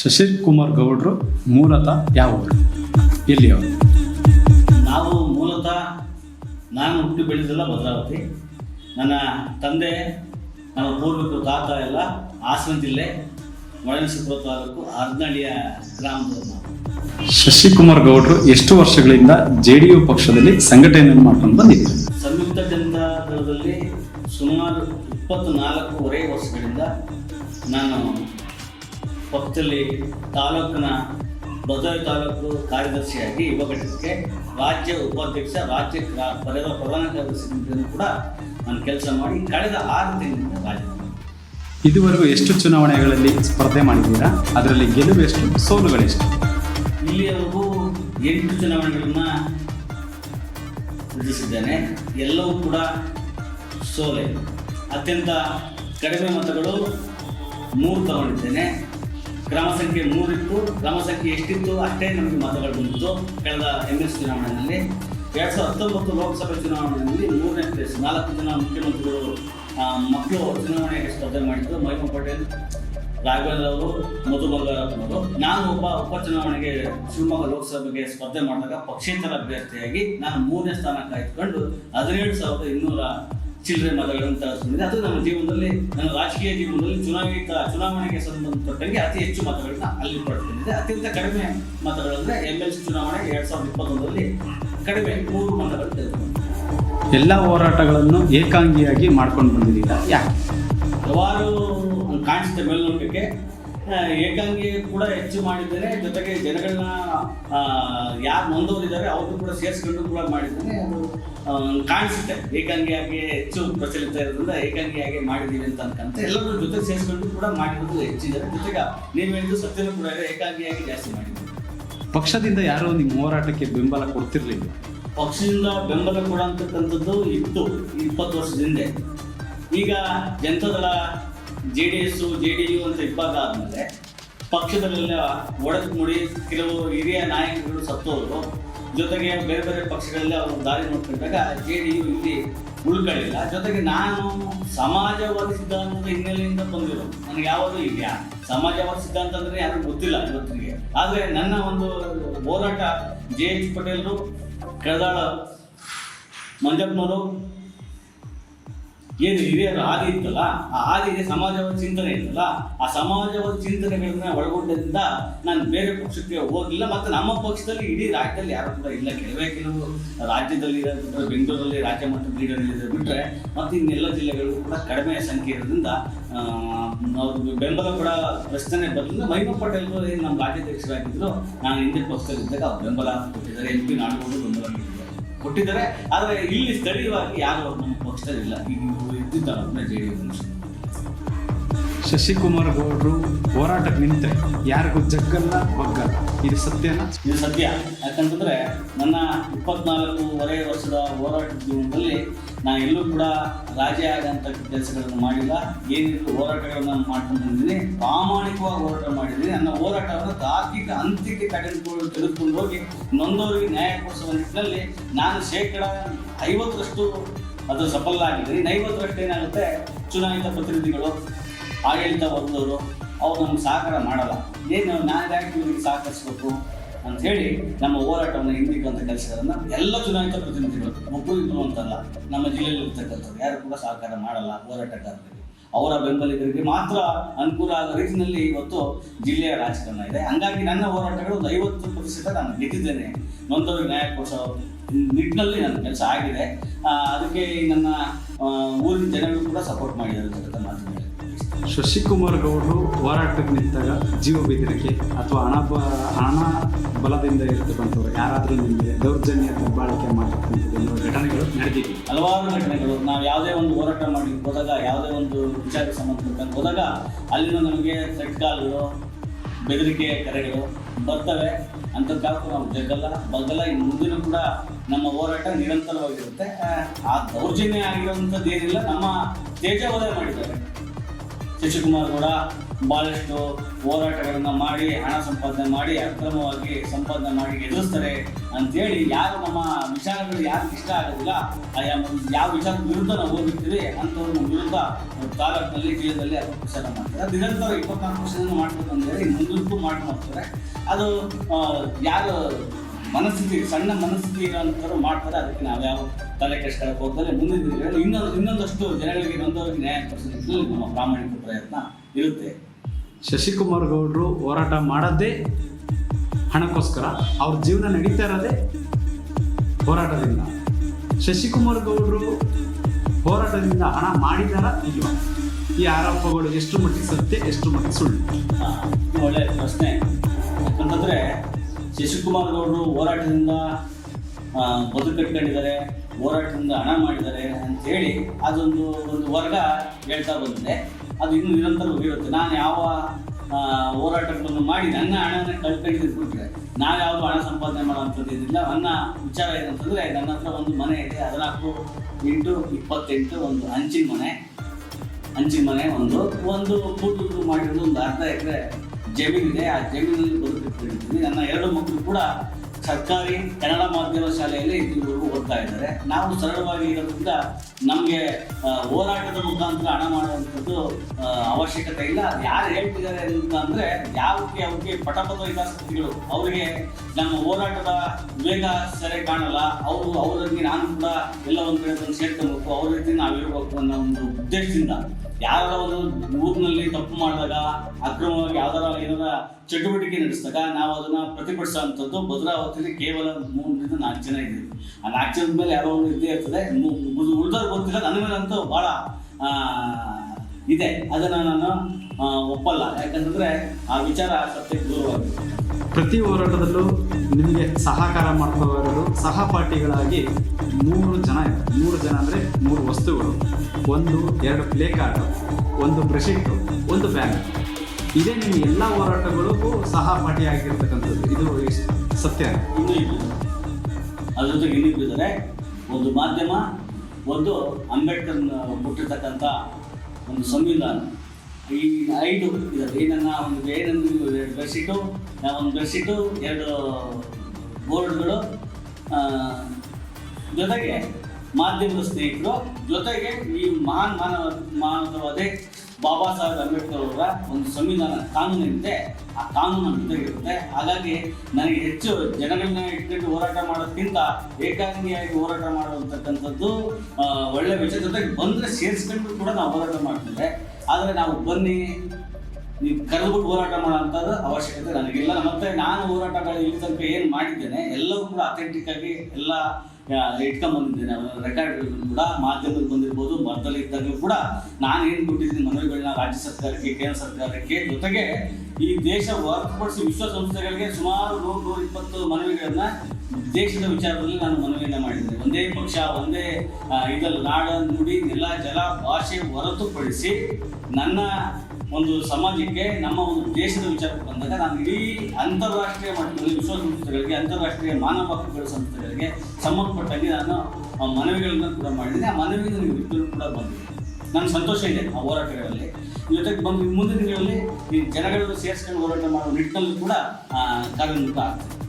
ಶಶಿರ್ ಕುಮಾರ್ ಗೌಡ್ರು ಮೂಲತಃ ಯಾವ ಊರು ಎಲ್ಲಿ ಅವರು? ನಾವು ಮೂಲತಃ ನಾನು ಹುಟ್ಟಿ ಬೆಳೆದಲ್ಲ ಭದ್ರಾವತಿ. ನನ್ನ ತಂದೆ ನನ್ನ ಪೂರ್ವಿಕರು ತಾತ ಎಲ್ಲ ಹಾಸನ ಜಿಲ್ಲೆ ಒಳನರಸೀಪುರ ತಾಲೂಕು ಅರ್ನಳ್ಳಿಯ ಗ್ರಾಮದವರು ನಾವು. ಶಶಿಕುಮಾರ್ ಗೌಡ್ರು ಎಷ್ಟು ವರ್ಷಗಳಿಂದ ಜೆ ಡಿ ಯು ಪಕ್ಷದಲ್ಲಿ ಸಂಘಟನೆಯನ್ನು ಮಾಡ್ಕೊಂಡು ಬಂದಿದ್ದಾರೆ ಸಂಯುಕ್ತ ಜನತಾ ದಳದಲ್ಲಿ ಸುಮಾರು ಇಪ್ಪತ್ತು ನಾಲ್ಕೂವರೆ ವರ್ಷಗಳಿಂದ ನಾನು ಪಕ್ಷದಲ್ಲಿ ತಾಲೂಕಿನ ಭದ್ರಾವತಿ ತಾಲೂಕು ಕಾರ್ಯದರ್ಶಿಯಾಗಿ ಯುವ ಘಟಕಕ್ಕೆ ರಾಜ್ಯ ಉಪಾಧ್ಯಕ್ಷ ರಾಜ್ಯ ಪ್ರಧಾನ ಕಾರ್ಯದರ್ಶಿ ಕೂಡ ನಾನು ಕೆಲಸ ಮಾಡಿ ಕಳೆದ ಆರು ತಿಂಗಳಿಂದ ರಾಜ್ಯ ಇದುವರೆಗೂ ಎಷ್ಟು ಚುನಾವಣೆಗಳಲ್ಲಿ ಸ್ಪರ್ಧೆ ಮಾಡಿದ್ದೀರಾ? ಅದರಲ್ಲಿ ಗೆಲುವು ಎಷ್ಟು ಸೋಲುಗಳೆಷ್ಟು? ಇಲ್ಲಿಯವರೆಗೂ ಎಂಟು ಚುನಾವಣೆಗಳನ್ನ ಎದುರಿಸಿದ್ದೇನೆ. ಎಲ್ಲವೂ ಕೂಡ ಸೋಲೆ. ಅತ್ಯಂತ ಕಡಿಮೆ ಮತಗಳು ಮೂರು ತಗೊಂಡಿದ್ದೇನೆ. ಕ್ರಮ ಸಂಖ್ಯೆ ಮೂರಿತ್ತು ಗ್ರಾಮ ಸಂಖ್ಯೆ ಎಷ್ಟಿತ್ತು ಅಷ್ಟೇ ನಮಗೆ ಮತಗಳು ಬಂದಿತ್ತು ಕಳೆದ ಎಂ ಎಸ್ ಚುನಾವಣೆಯಲ್ಲಿ ಎರಡ್ ಸಾವಿರದ ಹತ್ತೊಂಬತ್ತು ಲೋಕಸಭೆ ಚುನಾವಣೆಯಲ್ಲಿ ಮೂರನೇ ಪ್ಲೇಸ್ ನಾಲ್ಕು ಜನ ಮುಖ್ಯಮಂತ್ರಿಗಳು ಮಕ್ಕಳು ಚುನಾವಣೆಗೆ ಸ್ಪರ್ಧೆ ಮಾಡಿದ್ದು ಮಹಿಮಾ ಪಟೇಲ್, ರಾಘವೇಂದ್ರ ಅವರು, ಮಧು ಬಂಗಾರಪ್ಪನವರು ನಾನು ಒಬ್ಬ ಉಪಚುನಾವಣೆಗೆ ಶಿವಮೊಗ್ಗ ಲೋಕಸಭೆಗೆ ಸ್ಪರ್ಧೆ ಮಾಡಿದಾಗ ಪಕ್ಷೇತರ ಅಭ್ಯರ್ಥಿಯಾಗಿ ನಾನು ಮೂರನೇ ಸ್ಥಾನ ಕಾಯ್ದುಕೊಂಡು ಹದಿನೇಳು ಸಾವಿರದ ಇನ್ನೂರ ಚಿಲ್ಲರೆ ಮಾತಾಡುವಂತಹ ಸಂಬಂಧ ಅದು ನಮ್ಮ ಜೀವನದಲ್ಲಿ ನನ್ನ ರಾಜಕೀಯ ಜೀವನದಲ್ಲಿ ಚುನಾವಣೆ ಚುನಾವಣೆಗೆ ಸಂಬಂಧಪಟ್ಟಂಗೆ ಅತಿ ಹೆಚ್ಚು ಮತಗಳನ್ನ ಅಲ್ಲಿ ಪಡೆದುಕೊಂಡಿದ್ದೆ ಅತ್ಯಂತ ಕಡಿಮೆ ಮತಗಳಂದ್ರೆ ಎಂ ಎಲ್ ಸಿ ಚುನಾವಣೆ ಎರಡ್ ಸಾವಿರದ ಇಪ್ಪತ್ತೊಂದರಲ್ಲಿ ಕಡಿಮೆ ಮೂರು ಮತಗಳು ತೆಗೆದುಕೊಂಡಿದ್ದೆ ಎಲ್ಲ ಹೋರಾಟಗಳನ್ನು ಏಕಾಂಗಿಯಾಗಿ ಮಾಡ್ಕೊಂಡು ಬಂದಿದ್ದೀರಾ? ಯಾಕೆ? ಹಲವಾರು ಕಾಣಿಸುತ್ತೆ ಮೇಲ್ನೋಟಕ್ಕೆ. ಏಕಾಂಗಿ ಕೂಡ ಹೆಚ್ಚು ಮಾಡಿದ್ದೇನೆ ಜೊತೆಗೆ ಜನಗಳನ್ನ ಯಾರು ನೊಂದವರಿದ್ದಾರೆ ಅವ್ರನ್ನೂ ಕೂಡ ಸೇರಿಸ್ಕೊಂಡು ಕೂಡ ಮಾಡಿದ್ದೇನೆ ಅದು ಕಾಣಿಸುತ್ತೆ. ಏಕಾಂಗಿಯಾಗಿ ಹೆಚ್ಚು ಪ್ರಚಲಿತ ಇರೋದ್ರಿಂದ ಏಕಾಂಗಿಯಾಗಿ ಮಾಡಿದ್ದೀವಿ ಅಂತ ಅನ್ಕಂತ. ಎಲ್ಲರೂ ಜೊತೆ ಸೇರಿಸ್ಕೊಂಡು ಕೂಡ ಮಾಡಿರೋದು ಹೆಚ್ಚಿದ್ದಾರೆ. ಜೊತೆಗೆ ನೀವು ಹೇಳಿದ್ದು ಸತ್ಯನೂ ಕೂಡ ಇದೆ, ಏಕಾಂಗಿಯಾಗಿ ಜಾಸ್ತಿ ಮಾಡಿದ್ದೀವಿ ಪಕ್ಷದಿಂದ ಯಾರೋ ನಿಮ್ಮ ಹೋರಾಟಕ್ಕೆ ಬೆಂಬಲ ಕೊಡ್ತಿರ್ಲಿಲ್ಲ? ಪಕ್ಷದಿಂದ ಬೆಂಬಲ ಕೊಡಂತಕ್ಕಂಥದ್ದು ಇತ್ತು ಇಪ್ಪತ್ತು ವರ್ಷದಿಂದ ಈಗ Janata Dal J D S J D U ಅಂತ ಇಬ್ಬಾಗ ಆದಮೇಲೆ ಪಕ್ಷದಲ್ಲೆಲ್ಲ ಒಡೆದು ಮುಡಿ ಕೆಲವು ಹಿರಿಯ ನಾಯಕರು ಸತ್ತೋದ್ರು. ಜೊತೆಗೆ ಬೇರೆ ಬೇರೆ ಪಕ್ಷಗಳಲ್ಲಿ ಅವರು ದಾರಿ ನೋಡ್ಕೊಂಡಾಗ ಜೆ ಡಿ ಯು ಇಲ್ಲಿ ಉಳ್ಕೊಳ್ಳಿಲ್ಲ ಜೊತೆಗೆ ನಾನು ಸಮಾಜವಾದಿ ಸಿದ್ಧಾಂತದ ಹಿನ್ನೆಲೆಯಿಂದ ಬಂದಿರೋ ನನಗೆ ಯಾವುದು ಇದೆಯಾ? ಸಮಾಜವಾದಿ ಸಿದ್ಧಾಂತ ಅಂದ್ರೆ ಯಾರು ಗೊತ್ತಿಲ್ಲ ಇವತ್ತಿಗೆ. ಆದರೆ ನನ್ನ ಒಂದು ಹೋರಾಟ ಜೆ ಎಚ್ ಪಟೇಲ್ರು, ಕಳದಾಳ ಮಂಜಪ್ಪನವರು ಏನು ಹಿರಿಯರ ಹಾದಿ ಇತ್ತಲ್ಲ? ಆ ಹಾದಿಗೆ ಸಮಾಜವಾದ ಚಿಂತನೆ ಇತ್ತಲ್ಲ? ಆ ಸಮಾಜವಾದ ಚಿಂತನೆಗಳನ್ನ ಒಳಗೊಂಡಿದ್ದ ನಾನು ಬೇರೆ ಪಕ್ಷಕ್ಕೆ ಹೋಗಿಲ್ಲ ಮತ್ತು ನಮ್ಮ ಪಕ್ಷದಲ್ಲಿ ಇಡೀ ರಾಜ್ಯದಲ್ಲಿ ಯಾರು ಕೂಡ ಇಲ್ಲ. ಕೆಲವೇ ಕೆಲವು ರಾಜ್ಯದಲ್ಲಿ ಬೆಂಗಳೂರಲ್ಲಿ ರಾಜ್ಯ ಮಟ್ಟದ ಲೀಡರ್ ಇರೋದು ಬಿಟ್ಟರೆ ಮತ್ತು ಇನ್ನೆಲ್ಲ ಜಿಲ್ಲೆಗಳು ಕೂಡ ಕಡಿಮೆ ಸಂಖ್ಯೆ ಇರೋದ್ರಿಂದ ಆ, ಅವ್ರಿಗೆ ಬೆಂಬಲ ಕೂಡ ಪ್ರಶ್ನೆ ಬರಲಿಲ್ಲ ಮಹಿಮಾ ಪಟೇಲ್ ಏನು ನಮ್ಮ ರಾಜ್ಯಾಧ್ಯಕ್ಷರಾಗಿದ್ದರು ನಾನು ಹಿಂದೆ ಪಕ್ಷದಲ್ಲಿದ್ದಾಗ ಅವ್ರು ಬೆಂಬಲ ಕೊಟ್ಟಿದ್ದಾರೆ. ಎಂ ಪಿ ನಾಡುಗಳು ಬೆಂಬಲ ಕೊಟ್ಟಿದ್ದಾರೆ. ಆದರೆ ಇಲ್ಲಿ ಸ್ಥಳೀಯವಾಗಿ ಯಾರು ನಮ್ಮ ಪಕ್ಷದಲ್ಲಿಲ್ಲ. ಈಗ ಇದ್ದಿದ್ದಾರೆ ಜೆ ಡಿ ಶಶಿಕುಮಾರ್ ಗೌಡ್ರು ಹೋರಾಟಕ್ಕೆ ನಿಂತೆ ಯಾರಿಗೂ ಜಗ್ಗಲ್ಲ, ಬಗ್ಗಲ್ಲ. ಇದು ಸತ್ಯನ? ಇದು ಸತ್ಯ. ಯಾಕಂತಂದ್ರೆ ನನ್ನ ಇಪ್ಪತ್ನಾಲ್ಕೂವರೆ ವರ್ಷದ ಹೋರಾಟ ಜೀವನದಲ್ಲಿ ನಾನು ಎಲ್ಲೂ ಕೂಡ ರಾಜಿ ಆಗಂತ ಕೆಲಸಗಳನ್ನು ಮಾಡಿಲ್ಲ. ಏನಿದ್ರು ಹೋರಾಟಗಳನ್ನು ಮಾಡ್ಕೊಂಡು ಬಂದಿದ್ದೀನಿ ಪ್ರಾಮಾಣಿಕವಾಗಿ ಹೋರಾಟ ಮಾಡಿದ್ದೀನಿ. ನನ್ನ ಹೋರಾಟವನ್ನು ತಾರ್ಕಿಕ ಅಂತ್ಯಕ್ಕೆ ಕಡೆದುಕೊಂಡು ತೆಗೆದುಕೊಂಡು ಹೋಗಿ, ನೊಂದವರಿಗೆ ನ್ಯಾಯ ಕೊಡಿಸುವ ನಿಟ್ಟಿನಲ್ಲಿ ನಾನು ಶೇಕಡ ಐವತ್ತರಷ್ಟು ಅದು ಸಫಲ ಆಗಿದೆ ನೈವತ್ತು ಕಟ್ಟು ಏನಾಗುತ್ತೆ? ಚುನಾಯಿತ ಪ್ರತಿನಿಧಿಗಳು, ಆಡಳಿತ ಬಂದವರು, ಅವ್ರು ನಮ್ಗೆ ಸಹಕಾರ ಮಾಡಲ್ಲ. ಏನು ನಾನು ಯಾಕೆ ಇವರಿಗೆ ಸಹಕರಿಸ್ಬೇಕು ಅಂತ ಹೇಳಿ ನಮ್ಮ ಹೋರಾಟವನ್ನು ಹಿಂದಿಕ್ಕುವಂಥ ಕೆಲಸಗಳನ್ನ ಎಲ್ಲ ಚುನಾಯಿತ ಪ್ರತಿನಿಧಿಗಳು ಒಬ್ಬರು ಇಬ್ಬರು ಅಂತಲ್ಲ, ನಮ್ಮ ಜಿಲ್ಲೆಯಲ್ಲಿ ಇರ್ತಕ್ಕಂಥವ್ರು. ಯಾರು ಕೂಡ ಸಹಕಾರ ಮಾಡಲ್ಲ ಹೋರಾಟಗಾರರಿಗೆ. ಅವರ ಬೆಂಬಲಿಗರಿಗೆ ಮಾತ್ರ ಅನುಕೂಲ ಆದ ರೀತಿಯಲ್ಲಿ ಇವತ್ತು ಜಿಲ್ಲೆಯ ರಾಜಕಾರಣ ಇದೆ. ಹಂಗಾಗಿ ನನ್ನ ಹೋರಾಟಗಳು ಒಂದು ಐವತ್ತು ಪ್ರತಿಶತ ನಾನು ಗೆದ್ದಿದ್ದೇನೆ. ನೊಂದವರಿಗೆ ನ್ಯಾಯ ಕೊಡಿಸೋ ನಿಟ್ಟಿನಲ್ಲಿ ನನ್ನ ಕೆಲಸ ಆಗಿದೆ. ಅದಕ್ಕೆ ನನ್ನ ಊರಿನ ಜನಗಳು ಕೂಡ ಸಪೋರ್ಟ್ ಮಾಡಿದ್ದಾರೆ ಅಂತ ಮಾತು ಹೇಳಿದೆ. ಶಶಿಕುಮಾರ್ ಗೌಡರು ಹೋರಾಟಕ್ಕೆ ನಿಂತಾಗ ಜೀವ ಬೆದರಿಕೆ ಅಥವಾ ಹಣ ಬ ಹಣ ಬಲದಿಂದ ಇರ್ತಕ್ಕಂಥವ್ರು ಯಾರಾದರೂ ನಿಮಗೆ ದೌರ್ಜನ್ಯ ದಬ್ಬಾಳಿಕೆ ಮಾಡಿರ್ತಕ್ಕಂಥದ್ದು ಘಟನೆಗಳು ನಡೆದಿದೆ ಹಲವಾರು ಘಟನೆಗಳು. ನಾವು ಯಾವುದೇ ಒಂದು ಹೋರಾಟ ಮಾಡಿ ಹೋದಾಗ ಯಾವುದೇ ಒಂದು ವಿಚಾರಕ್ಕೆ ಸಂಬಂಧಪಟ್ಟಂಗೆ ಹೋದಾಗ ಅಲ್ಲಿನ ನಮಗೆ ಸೆಟ್ ಕಾಲ್ಗಳು ಬೆದರಿಕೆ ಕರೆಗಳು ಬರ್ತವೆ. ಅಂತ ನಾವು ಜಗ್ಗಲ್ಲ ಬಗ್ಗಲ್ಲ ಮುಂದಿನ ಕೂಡ ನಮ್ಮ ಹೋರಾಟ ನಿರಂತರವಾಗಿರುತ್ತೆ. ಆ, ದೌರ್ಜನ್ಯ ಆಗಿರುವಂಥದ್ದು ಏನಿಲ್ಲ ನಮ್ಮ ತೇಜವಧೆ ಮಾಡಿದ್ದಾರೆ. ಶಶಿಕುಮಾರ್ ಕೂಡ ಭಾಳಷ್ಟು ಹೋರಾಟಗಳನ್ನು ಮಾಡಿ ಹಣ ಸಂಪಾದನೆ ಮಾಡಿ ಅಕ್ರಮವಾಗಿ ಸಂಪಾದನೆ ಮಾಡಿ ಎದುರಿಸ್ತಾರೆ ಅಂತೇಳಿ ಯಾರು ನಮ್ಮ ವಿಚಾರಗಳು ಯಾರು ಇಷ್ಟ ಆಗೋದಿಲ್ಲ ಯಾವ ವಿಚಾರದ ವಿರುದ್ಧ ನಾವು ಹೋಗಿರ್ತೀವಿ ಅಂಥವ್ರ ವಿರುದ್ಧ ತಾಲೂಕಿನಲ್ಲಿ ಜಿಲ್ಲೆಯಲ್ಲಿ ಅದು ಪ್ರಚಾರ ಮಾಡ್ತಾರೆ. ನಿರಂತರ ಇಪ್ಪತ್ನಾಲ್ಕು ವರ್ಷದಿಂದ ಮಾಡ್ಬೇಕು ಅಂತ ಹೇಳಿ ಮುಂದಕ್ಕೂ ಮಾಡಿ ಹೋಗ್ತಾರೆ ಅದು ಯಾರು ಮನಸ್ಥಿತಿ, ಸಣ್ಣ ಮನಸ್ಥಿತಿ ಇರೋಂಥವ್ರು ಮಾಡ್ತಾರೆ, ಅದಕ್ಕೆ ನಾವು ಯಾವ ತಲೆ ಕೆಡಿಸ್ಕೊಳ್ಳೋಕೆ ಹೋಗ್ತಾರೆ ದಿನಗಳಲ್ಲಿ ಇನ್ನೊಂದು, ಇನ್ನೊಂದಷ್ಟು ಜನಗಳಿಗೆ ನೊಂದವರಿಗೆ ನ್ಯಾಯ ನಿಟ್ಟಿನಲ್ಲಿ ನಮ್ಮ ಪ್ರಾಮಾಣಿಕ ಪ್ರಯತ್ನ ಇರುತ್ತೆ. ಶಶಿಕುಮಾರ್ ಗೌಡರು ಹೋರಾಟ ಮಾಡದೇ ಹಣಕ್ಕೋಸ್ಕರ ಅವ್ರ ಜೀವನ ನಡೀತಾ ಇರೋದೇ ಹೋರಾಟದಿಂದ. ಶಶಿಕುಮಾರ್ ಗೌಡರು ಹೋರಾಟದಿಂದ ಹಣ ಮಾಡಿದಾರ ಇಲ್ವಾ? ಈ ಆರೋಪಗಳು ಎಷ್ಟು ಮಟ್ಟಿಗೆ ಸತ್ಯ, ಎಷ್ಟು ಮಟ್ಟಿಗೆ ಸುಳ್ಳು? ಒಳ್ಳೆ ಪ್ರಶ್ನೆ. ಯಾಕಂತಂದ್ರೆ ಶಶಿಕುಮಾರ್ ಗೌಡರು ಹೋರಾಟದಿಂದ ಬದುಕು ಕಟ್ಕೊಂಡಿದ್ದಾರೆ ಹೋರಾಟದಿಂದ ಹಣ ಮಾಡಿದ್ದಾರೆ ಅಂತೇಳಿ ಅದೊಂದು, ಒಂದು ವರ್ಗ ಹೇಳ್ತಾ ಬಂದಿದೆ. ಅದು ಇನ್ನೂ ನಿರಂತರವಾಗಿರುತ್ತೆ ನಾನು ಯಾವ ಹೋರಾಟಗಳನ್ನು ಮಾಡಿ ನನ್ನ ಹಣವನ್ನು ಕಳ್ಕೊಂಡಿದ್ದು ಬಿಟ್ಟರೆ ನಾವು ಹಣ ಸಂಪಾದನೆ ಮಾಡುವಂಥದ್ದು ಇದಿಲ್ಲ ನನ್ನ ವಿಚಾರ ಏನಂತಂದ್ರೆ ನನ್ನ ಹತ್ರ ಒಂದು ಮನೆ ಇದೆ. ಹದಿನಾಲ್ಕು ಎಂಟು ಇಪ್ಪತ್ತೆಂಟು ಒಂದು ಹಂಚಿನ ಮನೆ. ಹಂಚಿನ ಮನೆ ಒಂದು. ಒಂದು ಕೂಟು ಮಾಡಿರೋದು ಒಂದು ಅರ್ಧ ಎಕರೆ ಜಮೀನಿದೆ. ಆ ಜಮೀನಲ್ಲಿ ಬದುಕಿಟ್ಟಿದ್ದೀನಿ ನನ್ನ ಎರಡು ಮಕ್ಕಳು ಕೂಡ ಸರ್ಕಾರಿ ಕನ್ನಡ ಮಾಧ್ಯಮ ಶಾಲೆಯಲ್ಲಿ ಇದುವರೆಗೂ ಓದ್ತಾ ಇದ್ದಾರೆ. ನಾವು ಸರಳವಾಗಿ ಇರೋದ್ರಿಂದ ನಮಗೆ ಹೋರಾಟದ ಮುಖಾಂತರ ಹಣ ಮಾಡುವಂಥದ್ದು ಅವಶ್ಯಕತೆ ಇಲ್ಲ. ಯಾರು ಹೇಳ್ತಿದ್ದಾರೆ ಅಂತ ಅಂದರೆ ಯಾವಕ್ಕೆ ಅವ್ರಿಗೆ ಪಟಪದ ಹಿತಾಸಕ್ತಿಗಳು ಅವರಿಗೆ ನಮ್ಮ ಹೋರಾಟದ ವೇಗ ಸರಿ ಕಾಣಲ್ಲ. ಅವರು ಅವರಲ್ಲಿ ನಾನು ಕೂಡ ಎಲ್ಲ ಒಂದು ಕಡೆ ಸೇರ್ಕೊಬೇಕು. ಅವ್ರ ರೀತಿ ಇರಬೇಕು ಅನ್ನೋ ಒಂದು ಉದ್ದೇಶದಿಂದ ಯಾರ ಒಂದು ಊರಿನಲ್ಲಿ ತಪ್ಪು ಮಾಡಿದಾಗ ಅಕ್ರಮವಾಗಿ ಯಾವ್ದಾರ ಏನಾರ ಚಟುವಟಿಕೆ ನಡೆಸಿದಾಗ ನಾವು ಅದನ್ನ ಪ್ರತಿಭಟಿಸುವಂಥದ್ದು ಭದ್ರಾವತಿಯಲ್ಲಿ ಕೇವಲ ಮೂರರಿಂದ ನಾಲ್ಕು ಜನ ಇದ್ದೀವಿ. ಆ ನಾಲ್ಕು ಜನದ ಮೇಲೆ ಯಾರೋ ಒಂದು ಇದ್ದೇ ಇರ್ತದೆ. ಉಳಿದವ್ರು ಗೊತ್ತಿಲ್ಲ ನನ್ನ ಮೇಲಂತೂ ಭಾಳ ಆ, ಇದೆ. ಅದನ್ನು ನಾನು ಒಪ್ಪಲ್ಲ. ಯಾಕಂತಂದ್ರೆ ಆ ವಿಚಾರ ಸತ್ಯಕ್ಕೆ ದೂರವಾಗಿದೆ. ಪ್ರತಿ ಹೋರಾಟದಲ್ಲೂ ನಿಮಗೆ ಸಹಕಾರ ಮಾಡ್ಕೋರು ಸಹಪಾಠಿಗಳಾಗಿ ಮೂರು ಜನ ಮೂರು ಜನ ಅಂದರೆ ಮೂರು ವಸ್ತುಗಳು. ಒಂದು, ಎರಡು ಪ್ಲೇ ಕಾರ್ಡ್, ಒಂದು ಬ್ರೆಶಿಟ್ಟು ಒಂದು ಬ್ಯಾಗ್ ಇದೇ ನಿಮ್ಮ ಎಲ್ಲ ಹೋರಾಟಗಳಿಗೂ ಸಹಪಾಠಿಯಾಗಿರ್ತಕ್ಕಂಥದ್ದು ಇದು ಸತ್ಯ? ಇನ್ನೂ ಇಬ್ಬರು ಅದ್ರ ಜೊತೆಗೆ ಇನ್ನೂ ಇದ್ದಾರೆ ಒಂದು ಮಾಧ್ಯಮ, ಒಂದು ಅಂಬೇಡ್ಕರ್ ಮುಟ್ಟಿರ್ತಕ್ಕಂಥ ಒಂದು ಸಂವಿಧಾನ. ಈ ಐದು ಇದ್ದಾರೆ ಈ ನನ್ನ ಒಂದು ಏನೊಂದು ಎರಡು ಬೆಡ್ಶೀಟು ಒಂದು ಬೆಡ್ಶೀಟು ಎರಡು ಬೋರ್ಡ್ಗಳು ಜೊತೆಗೆ ಮಾಧ್ಯಮದ ಸ್ನೇಹಿತರು, ಜೊತೆಗೆ ಈ ಮಹಾನ್ ಮಾನವ ಮಾನವವಾದಿ ಬಾಬಾ ಸಾಹೇಬ್ ಅಂಬೇಡ್ಕರ್ ಅವರ ಒಂದು ಸಂವಿಧಾನ ಕಾನೂನು ಇದೆ ಆ ಕಾನೂನು ಜೊತೆಗಿರುತ್ತೆ ಹಾಗಾಗಿ ನನಗೆ ಹೆಚ್ಚು ಜನಗಳನ್ನ ಇಟ್ಕೊಂಡು ಹೋರಾಟ ಮಾಡೋದಕ್ಕಿಂತ ಏಕಾಂಗಿಯಾಗಿ ಹೋರಾಟ ಮಾಡುವಂತಕ್ಕಂಥದ್ದು ಒಳ್ಳೆ ವಿಷಯ. ಜೊತೆಗೆ ಬಂದರೆ ಸೇರಿಸ್ಕೊಂಡು ಕೂಡ ನಾವು ಹೋರಾಟ ಮಾಡ್ತೇವೆ. ಆದರೆ ನಾವು ಬನ್ನಿ, ನೀವು ಕರೆದ್ಬಿಟ್ಟು ಹೋರಾಟ ಮಾಡೋಂಥದ್ದು ಅವಶ್ಯಕತೆ ನನಗಿಲ್ಲ. ಮತ್ತೆ ನಾನು ಹೋರಾಟಗಳು ಇಲ್ಲಿ ತನಕ ಏನು ಮಾಡಿದ್ದೇನೆ, ಎಲ್ಲವೂ ಕೂಡ ಅಥೆಂಟಿಕ್ ಆಗಿ, ಎಲ್ಲ ಆ, ಇಟ್ಕೊಂಡ್ ಬಂದಿದ್ದೇನೆ. ಅವರ ರೆಕಾರ್ಡ್ಗಳನ್ನು ಕೂಡ ಮಾಧ್ಯಮದಲ್ಲಿ ಬಂದಿರ್ಬೋದು ಮರದಲ್ಲಿ ಇದ್ದಾಗಲೂ ಕೂಡ ನಾನು ಏನು ಕೊಟ್ಟಿದ್ದೀನಿ ಮನವಿಗಳನ್ನ ರಾಜ್ಯ ಸರ್ಕಾರಕ್ಕೆ ಕೇಂದ್ರ ಸರ್ಕಾರಕ್ಕೆ. ಜೊತೆಗೆ ಈ ದೇಶ ಹೊರತುಪಡಿಸಿ ವಿಶ್ವಸಂಸ್ಥೆಗಳಿಗೆ ಸುಮಾರು ನೂರು ನೂರ ಇಪ್ಪತ್ತು ಮನವಿಗಳನ್ನ ದೇಶದ ವಿಚಾರದಲ್ಲಿ ನಾನು ಮನವಿಯನ್ನ ಮಾಡಿದ್ದೇನೆ. ಒಂದೇ ಪಕ್ಷ ಒಂದೇ ಇದರಲ್ಲಿ ನಾಡ ನುಡಿ ನೆಲ ಜಲ ಭಾಷೆ ಹೊರತುಪಡಿಸಿ ನನ್ನ ಒಂದು ಸಮಾಜಕ್ಕೆ ನಮ್ಮ ಒಂದು ದೇಶದ ವಿಚಾರಕ್ಕೆ ಬಂದಾಗ ನಾನು ಇಡೀ ಅಂತಾರಾಷ್ಟ್ರೀಯ ಮಟ್ಟದಲ್ಲಿ ವಿಶ್ವಸಂಸ್ಥೆಗಳಿಗೆ ಅಂತಾರಾಷ್ಟ್ರೀಯ ಮಾನವ ಹಕ್ಕುಗಳ ಸಂಸ್ಥೆಗಳಿಗೆ ಸಂಬಂಧಪಟ್ಟಂಗೆ ನಾನು ಮನವಿಗಳನ್ನು ಕೂಡ ಮಾಡಿದ್ದೀನಿ. ಆ ಮನವಿ ನನಗೆ ಕೂಡ ಬಂದಿದೆ ನನ್ನ ಸಂತೋಷ ಇದೆ ಆ ಹೋರಾಟಗಳಲ್ಲಿ. ಜೊತೆಗೆ ಬಂದು ಮುಂದಿನ ದಿನಗಳಲ್ಲಿ ಈ ಜನಗಳನ್ನು ಸೇರಿಸ್ಕೊಂಡು ಹೋರಾಟ ಮಾಡುವ ನಿಟ್ಟಿನಲ್ಲಿ ಕೂಡ ಕಾರ್ಯೋನ್ಮುಖ ಆಗ್ತದೆ